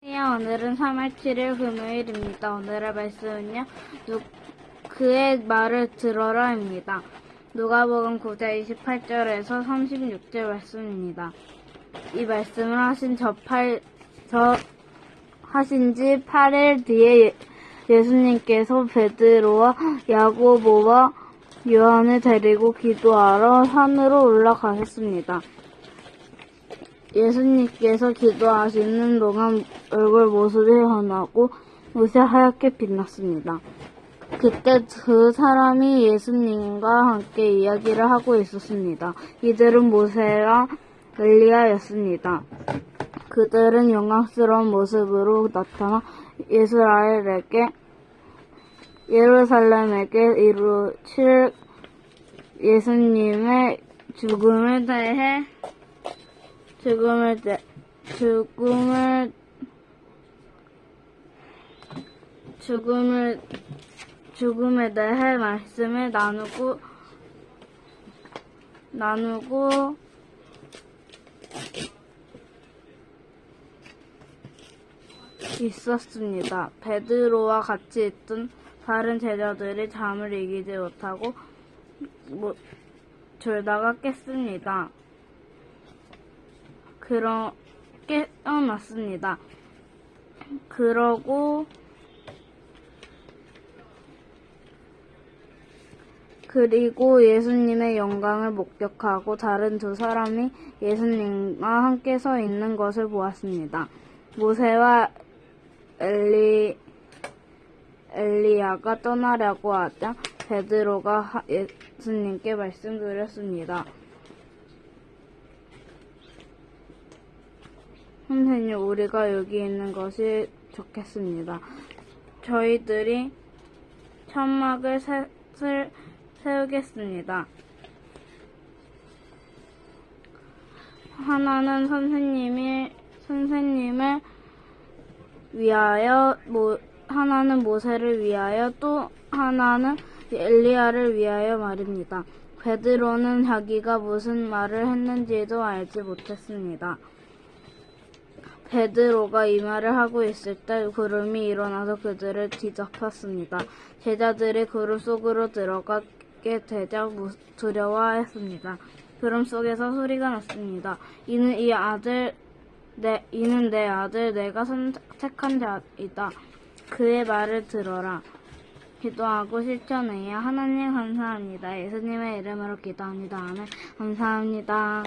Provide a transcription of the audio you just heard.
네, 오늘은 3월 7일 금요일입니다. 오늘의 말씀은요, 누, 그의 말을 들어라입니다. 누가복음 9장 28절에서 36절 말씀입니다. 이 말씀을 하신 저 8, 저, 하신 지 8일 뒤에 예- 예수님께서 베드로와 야고보와 요한을 데리고 기도하러 산으로 올라가셨습니다. 예수님께서 기도하시는 동안 얼굴 모습이 환하고 옷이 하얗게 빛났습니다. 그때 그 사람이 예수님과 함께 이야기를 하고 있었습니다. 이들은 모세와 엘리야였습니다. 그들은 영광스러운 모습으로 나타나 이스라엘에게 예루살렘에게 이루칠 예수님의 죽음에 대해 죽음을 대, 죽음을 죽음을 죽음에 대해 말씀을 나누고 나누고 있었습니다. 베드로와 같이 있던 다른 제자들이 잠을 이기지 못하고 뭐, 졸다가 깼습니다. 그러 깨어났습니다. 그러고 그리고 예수님의 영광을 목격하고 다른 두 사람이 예수님과 함께 서 있는 것을 보았습니다. 모세와 엘리 엘리야가 떠나려고 하자 베드로가 하- 예수님께 말씀드렸습니다. 선생님, 우리가 여기 있는 것이 좋겠습니다. 저희들이 천막을 세, 슬- 세우겠습니다. 하나는 선생님이, 선생님을 위하여, 모, 하나는 모세를 위하여, 또 하나는 엘리야를 위하여 말입니다. 베드로는 자기가 무슨 말을 했는지도 알지 못했습니다. 베드로가 이 말을 하고 있을 때 구름이 일어나서 그들을 뒤덮었습니다. 제자들이 구름 속으로 들어가게 되자 무- 두려워했습니다. 구름 속에서 소리가 났습니다. 이는 이 아들, 내, 이는 내 아들, 내가 선택한 자이다. 그의 말을 들어라. 기도하고 실천해야 하나님 감사합니다. 예수님의 이름으로 기도합니다. 아멘. 감사합니다.